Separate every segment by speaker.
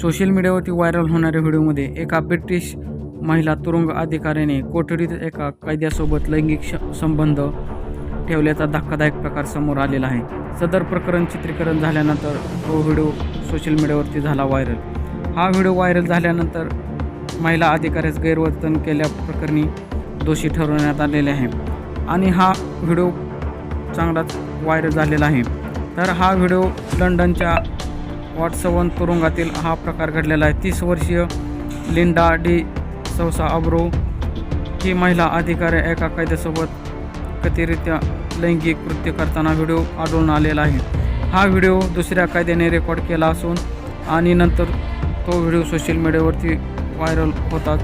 Speaker 1: Social मीडियावरती viral होणाऱ्या व्हिडिओमध्ये एका ब्रिटिश महिला तुरुंग अधिकाऱ्याने कोठडीत एका कैद्यासोबत लैंगिक श संबंध ठेवल्याचा धक्कादायक प्रकार समोर आलेला आहे. सदर प्रकरण चित्रीकरण झाल्यानंतर तो व्हिडिओ सोशल मीडियावरती झाला व्हायरल. हा व्हिडिओ व्हायरल झाल्यानंतर महिला अधिकाऱ्यास गैरवर्तन केल्याप्रकरणी दोषी ठरवण्यात आलेले आहे आणि हा व्हिडिओ चांगलाच व्हायरल झालेला आहे. तर हा व्हिडिओ लंडनच्या वॉट्सवन तुरुंगातील हा प्रकार घडलेला आहे. तीस वर्षीय लिंडा डी सौसा अब्रो ही महिला अधिकारी एका कैद्यासोबत कथितरित्या लैंगिक कृत्य करताना व्हिडिओ आढळून आलेला आहे. हा व्हिडिओ दुसऱ्या कायद्याने रेकॉर्ड केला असून आणि नंतर तो व्हिडिओ सोशल मीडियावरती व्हायरल होतात.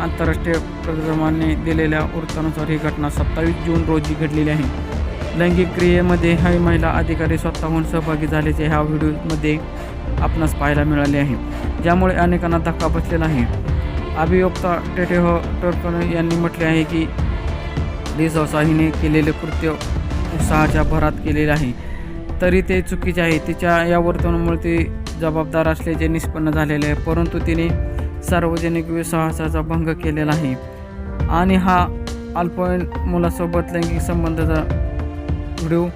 Speaker 1: आंतरराष्ट्रीय प्रदर्शनाने दिलेल्या वृत्तानुसार ही घटना सत्तावीस जून रोजी घडलेली आहे. लैंगिक क्रियेमध्ये ही महिला अधिकारी स्वतःहून सहभागी झाल्याचे ह्या व्हिडिओमध्ये आपणास पाहायला मिळाले आहे. ज्यामुळे अनेकांना धक्का बसलेला आहे. अभियोक्ता टेटेहो टर्कन यांनी म्हटले आहे की रिसोसा हिने केलेले कृत्य उत्साहाच्या भरात केलेले आहे. तरी ते चुकीचे आहे. तिच्या या वर्तनामुळे ती जबाबदार असल्याचे निष्पन्न झालेले आहे. परंतु तिने सार्वजनिक विश्वासाचा भंग केलेला आहे. आणि हा अल्पवयीन मुलासोबत लैंगिक संबंधाचा व्हिडिओ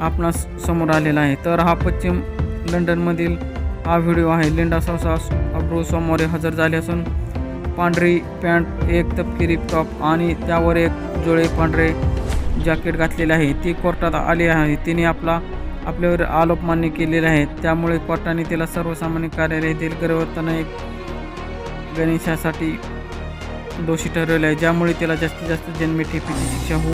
Speaker 1: आपणास समोर आलेला आहे. तर हा पश्चिम लंडनमधील हा व्हिडिओ आहे. लिंडा सौसा अब्रू सोमवारी हजर झाले असून पांढरी पॅन्ट एक तपकिरी टॉप आणि त्यावर एक जुळे पांढरे जॅकेट घातलेले आहे. ती कोर्टात आली आहे. तिने आपला आपल्यावर आरोप मान्य केलेले आहेत. त्यामुळे कोर्टाने तिला सर्वसामान्य कार्यालयातील गैरवर्तन एक गणेशासाठी दोषी ठरवले आहे ज्यामुळे तिला जास्तीत जास्त जन्मठेपीची शिक्षा होऊ